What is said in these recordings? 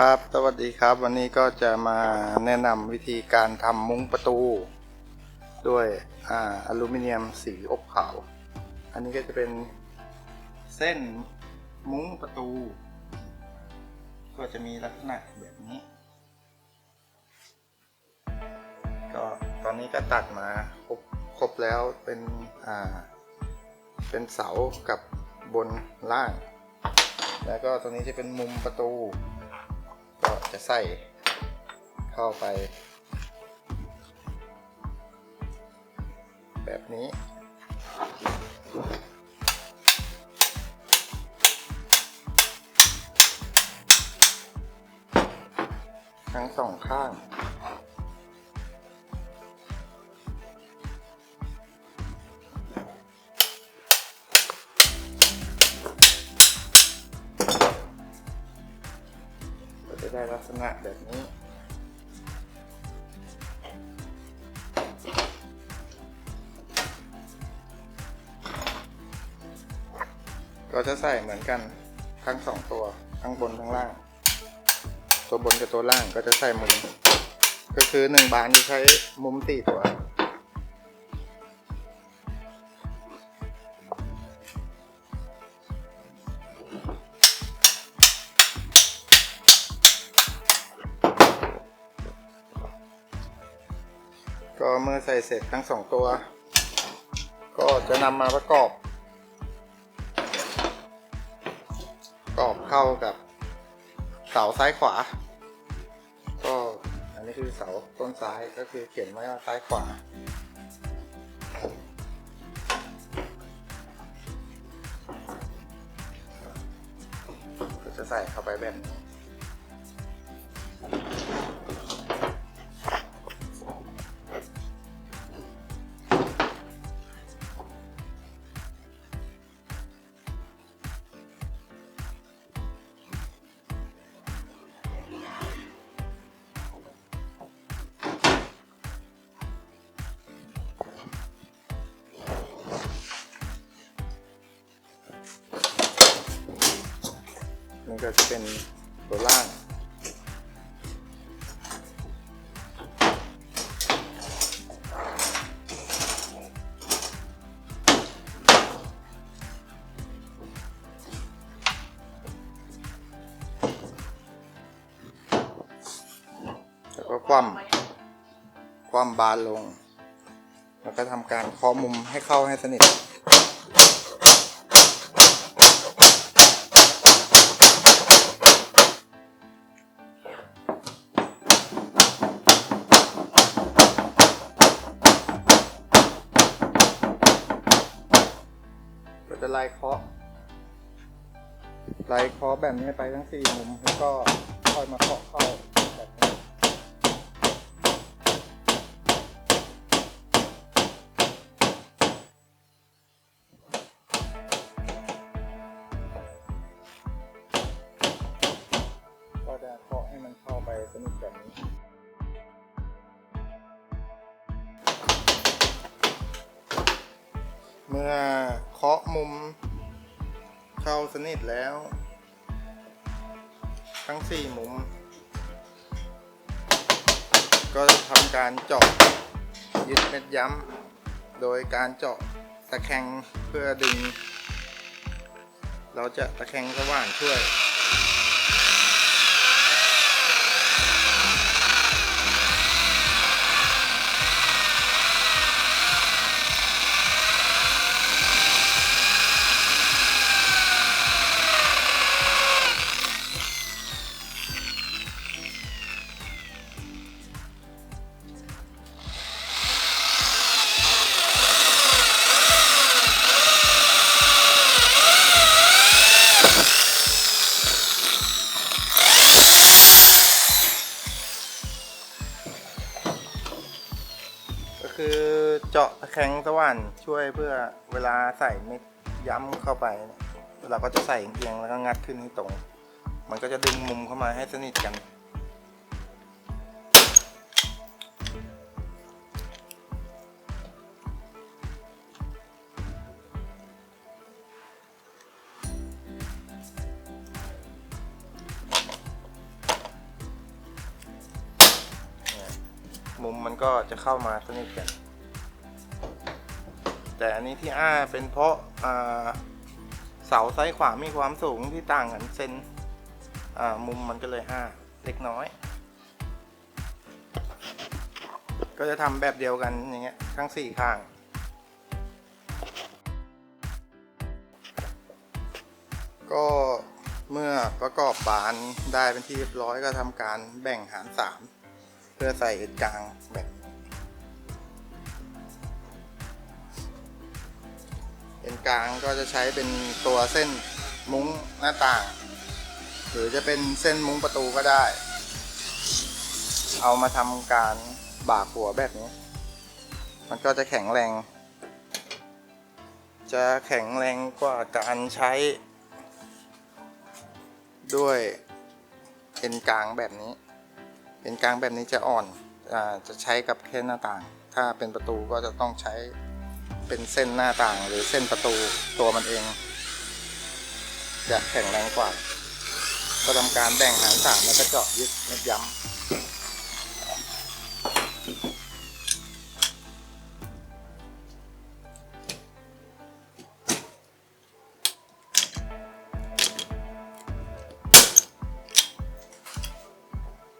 ครับ สวัสดีครับ วันนี้ก็จะมาแนะนำวิธีการทำมุ้งประตู ด้วยอาอลูมิเนียมสีอบขาว อันนี้ก็จะเป็นเส้นมุ้งประตู ก็จะมีลักษณะแบบนี้ ก็ตอนนี้ก็ตัดมาครบครบแล้วเป็นอ่าเป็นเสากับบนล่าง แล้วก็ตรงนี้จะเป็นมุมประตู จะใส่เข้าไป แบบนี้ทั้งสองข้าง ษณะแบบนี้ก็จะใส่เหมือนกันทั้งสองตัวทั้งบนทั้งล่าง ตัวบนกับตัวล่างก็จะใส่มุม ก็คือหนึ่งบานจะใช้มุมตีตัว เมื่อใส่เสร็จทั้งสองตัว ก็จะนำมาประกอบประกอบเข้ากับเสาซ้ายขวา ก็อันนี้คือเสาต้นซ้ายก็คือเขียนไว้ว่าซ้ายขวาก็จะใส่เข้าไปแบบนี้ ก็จะเป็นตัวล่าง แล้วก็คว่ำคว่ำบานลง แล้วก็ทำการเคาะมุมให้เข้าให้สนิท ล่เคาะแบบนี้ไปทั้งสี่มุม แล้วก็ค่อยมาเคาะเข้าแบบนี้ก็จะเคาะให้มันเข้าไปสนิทแบบนี้เมื่อเคาะมุมเข้าสนิทแล้ว ทั้งสี่มุม ก็จะทำการเจาะยึดเม็ดย้ำโดยการเจาะตะแคงเพื่อดึง เราจะตะแคงสว่านช่วย ช่วยเพื่อเวลาใส่ไม่ย้ำเข้าไปเราก็จะใส่เอียงแล้วก็งัดขึ้นให้ตรง มันก็จะดึงมุมเข้ามาให้สนิทกัน มุมมันก็จะเข้ามาสนิทกัน แต่อันนี้ที่อ้าเป็นเพราะเสาซ้ายขวามีความสูงที่ต่างกันเซนมุมมันก็เลยอ้าเล็กน้อย ก็จะทำแบบเดียวกันอย่างเงี้ยทั้งสี่ข้างก็เมื่อประกอบบานได้เป็นที่เรียบร้อยก็ทำการแบ่งหารสามเพื่อใส่เอ็นกลางแบบ เอ็นกลางก็จะใช้เป็นตัวเส้นมุ้งหน้าต่าง หรือจะเป็นเส้นมุ้งประตูก็ได้ เอามาทำการบากหัวแบบนี้ มันก็จะแข็งแรง จะแข็งแรงกว่าการใช้ ด้วยเอ็นกลางแบบนี้เอ็นกลางแบบนี้จะอ่อนอจะใช้กับแค่หน้าต่าง ถ้าเป็นประตูก็จะต้องใช้ เป็นเส้นหน้าต่างหรือเส้นประตูตัวมันเอง จะแข็งแรงกว่า ก็ทำการแบ่งหารสามแล้วก็เจาะยึดเม็ดย้ำ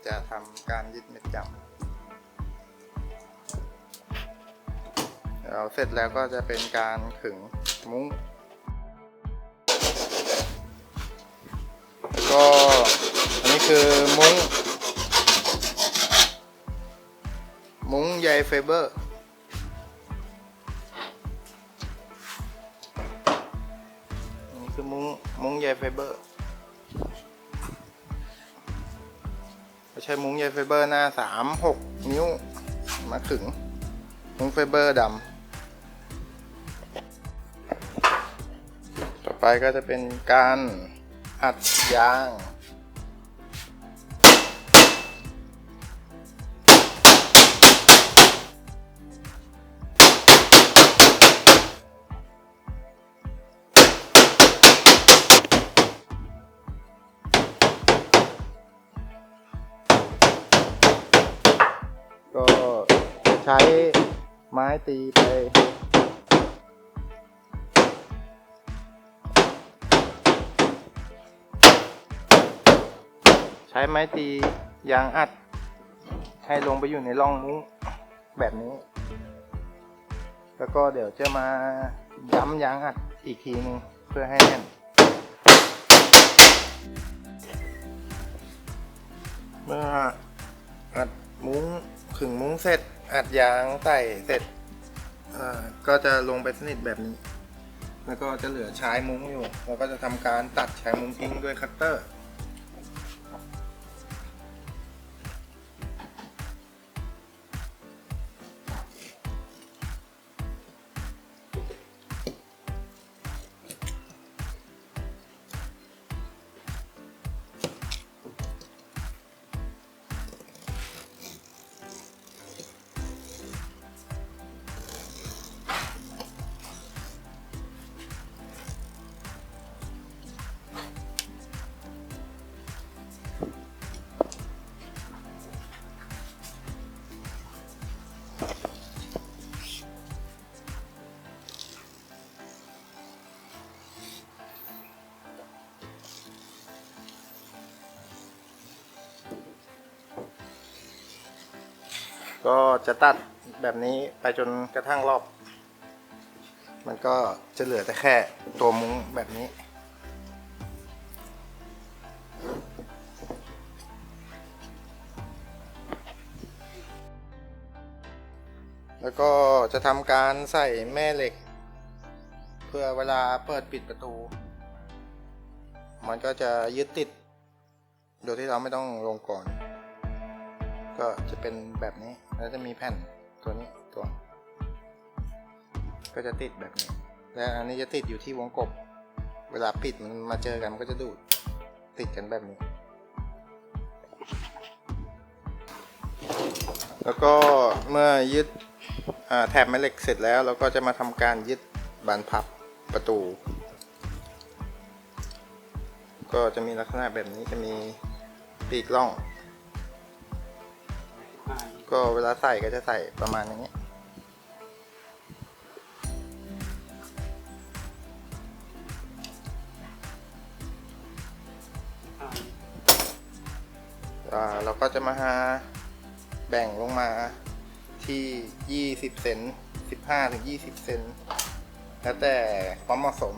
จะทำการยึดเม็ดยำ เราเสร็จแล้วก็จะเป็นการขึงมุ้งแล้วก็อันนี้คือมุ้ง มุ้งใยไฟเบอร์นนี้คือมุ้งมุ้งใยไฟเบอร์ใช่มุ้งใยไฟเบอร์หน้าสามหกนิ้ว มาขึงมุ้งไฟเบอร์ดำ ไปก็จะเป็นการอัดยาง ก็ใช้ไม้ตีไป ช้ไม้ตียางอัด ให้ลงไปอยู่ในร่องมุ้งแบบนี้ แล้วก็เดี๋ยวจะมาย้ำยางอัดอีกทีนึงเพื่อให้แน่น เมื่ออัดมุ้งขึงมุ้งเสร็จ อัดยางใส่เสร็จก็จะลงไปสนิทแบบนี้ แล้วก็จะเหลือใชายมุ้งอยู่ เราก็จะทำการตัดชายมุ้งทิ้งด้วยคัตเตอร์ ก็จะตัดแบบนี้ไปจนกระทั่งรอบ มันก็จะเหลือแต่แค่ตัวมุ้งแบบนี้ แล้วก็จะทำการใส่แม่เหล็ก เพื่อเวลาเปิดปิดประตู มันก็จะยึดติด โดยที่เราไม่ต้องลงก่อน ก็จะเป็นแบบนี้ แล้วจะมีแผ่นตัวนี้ตัว ก็จะติดแบบนี้ และอันนี้จะติดอยู่ที่วงกบ เวลาปิดมันมาเจอกันมันก็จะดูดติดกันแบบนี้ แล้วก็เมื่อยึดแถบแม่เหล็กเสร็จแล้ว เราก็จะมาทำการยึดบานพับประตู ก็จะมีลักษณะแบบนี้จะมีปีกล่อง ก็เวลาใส่ก็จะใส่ประมาณนี้เราก็จะมาหาแบ่งลงมาที่ 20 เซน15ถึง20 เซนแล้วแต่ความเหมาะสม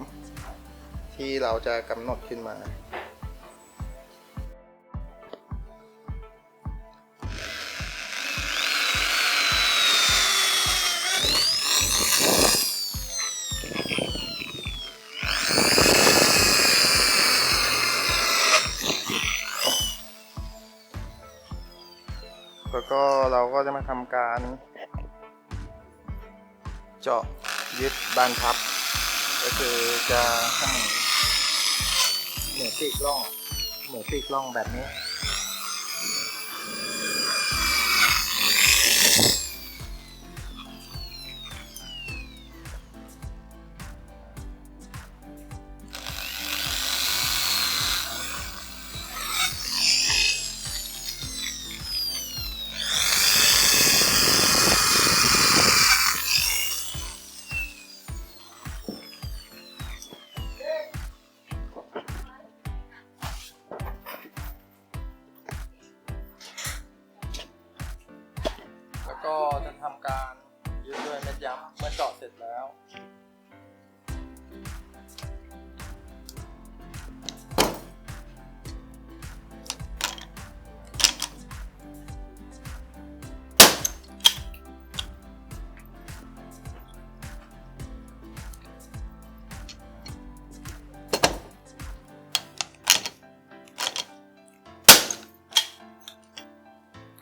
ที่เราจะกำหนดขึ้นมา ก็จะมาทำการ เจาะยึดบานพับ ก็คือจะให้เหมือนปีกล่องเหมือนปีกล่องแบบนี้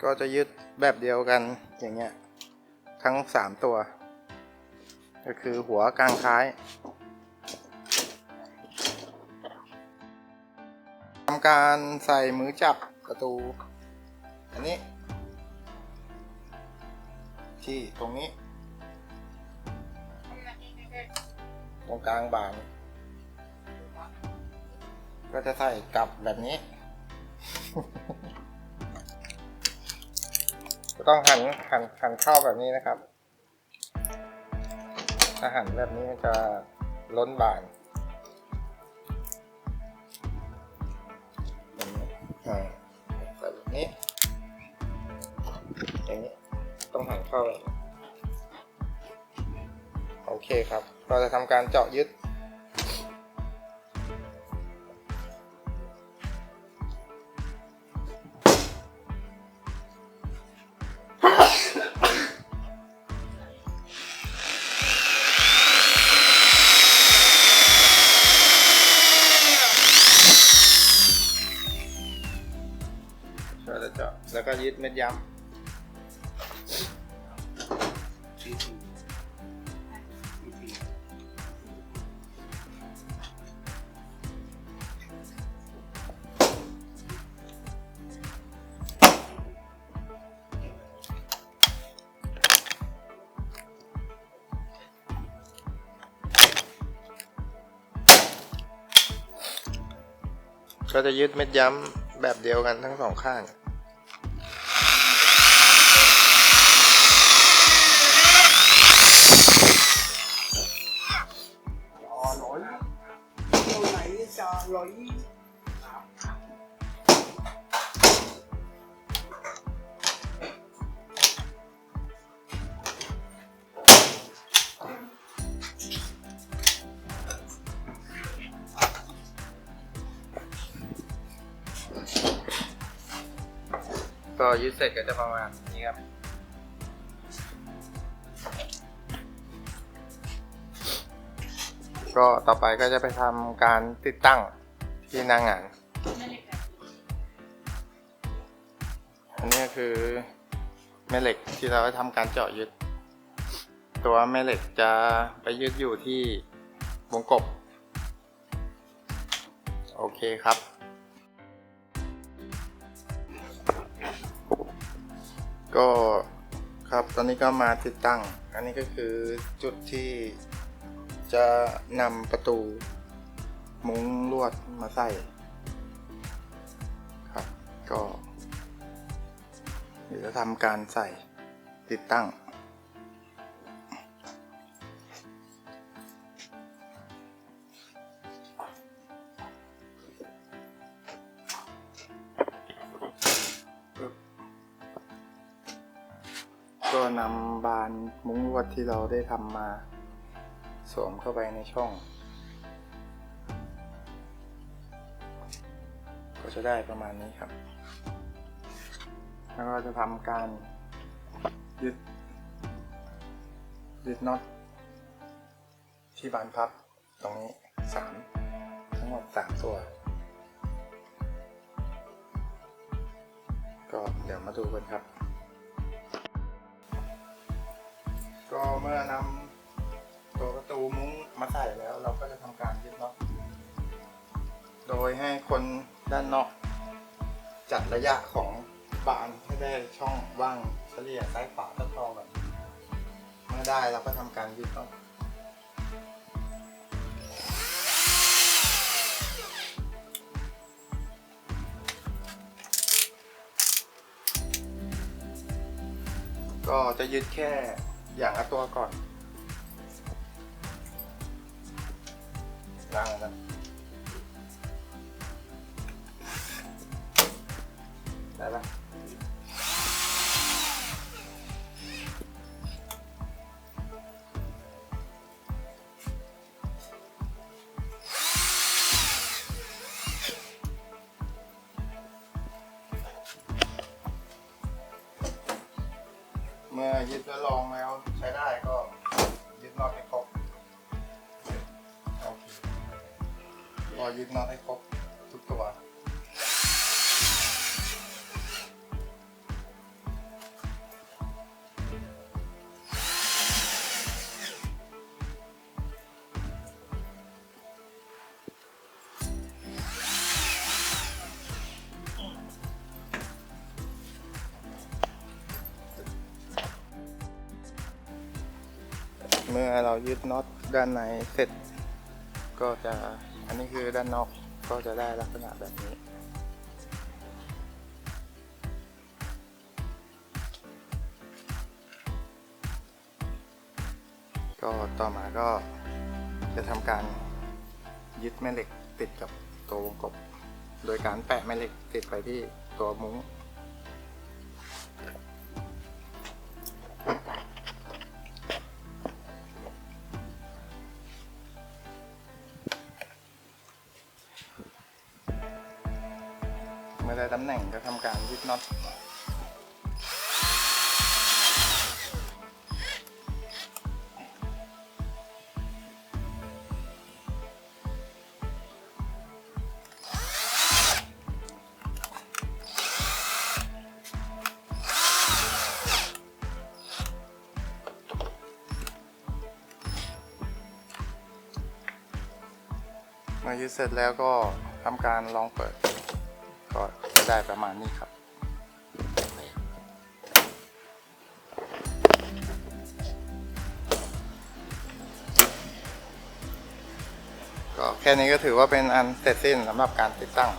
ก็จะยึดแบบเดียวกันอย่างเงี้ยทั้งสามตัว ก็คือหัวกลางท้ายทำการใส่มือจับประตู อันนี้ ที่ตรงนี้ ตรงกลางบานก็จะใส่กลับแบบนี้ ต้องหันหันหันเข้าแบบนี้นะครับ ถ้าหันแบบนี้มันจะล้นบานอย่างนี้อ่าแบบนี้อย่างนี้ต้องหันเข้าแบบโอเคครับ เราจะทำการเจาะยึด ดเม็ดย้ำก็จะยึดเม็ดย้ำแบบเดียวกันทั้งสองข้าง ก็ยึดเสร็จก็จะประมาณนี้ครับ ก็ต่อไปก็จะไปทำการติดตั้งที่นางาน อันนี้คือแม่เหล็กที่เราจะทำการเจาะยึด ตัวแม่เหล็กจะไปยึดอยู่ที่วงกบ โอเคครับ ก็ครับตอนนี้ก็มาติดตั้ง อันนี้ก็คือจุดที่จะนำประตูมุ้งลวดมาใส่ครับก็นี่จะทำการใส่ติดตั้ง มุ้งลวดที่เราได้ทำมาสวมเข้าไปในช่อง ก็จะได้ประมาณนี้ครับ แล้วก็จะทำการยึดยึดน็อตที่บานพับตรงนี้สามทั้งหมดสามตัว ก็เดี๋ยวมาดูกันครับ ก็เมื่อนำตัวประตูมุ้งมาใส่แล้ว เราก็จะทำการยึดน็อตโดยให้คนด้านนอก จัดระยะของบานให้ได้ช่องว่างเฉลี่ยซ้ายขวาเท่าๆกันเมื่อได้เราก็ทำการยึดน็อตก็จะยึดแค่ อย่างละตัวก่อนล้างกันได้ปะ น็อตให้ครบทุกตัว เมื่อเรายึดน็อตด้านในเสร็จก็จะ นนี้คือด้านนอกก็จะได้ลักษณะแบบนี้ ก็ต่อมาก็จะทำการยึดแม่เหล็กติดกับตัววงกบ โดยการแปะแม่เหล็กติดไปที่ตัวมุ้ง เมื่อยึดเสร็จแล้วก็ทำการลองเปิด ก็จะได้ประมาณนี้ครับ ก็แค่นี้ก็ถือว่าเป็นอันเสร็จสิ้นสำหรับการติดตั้ง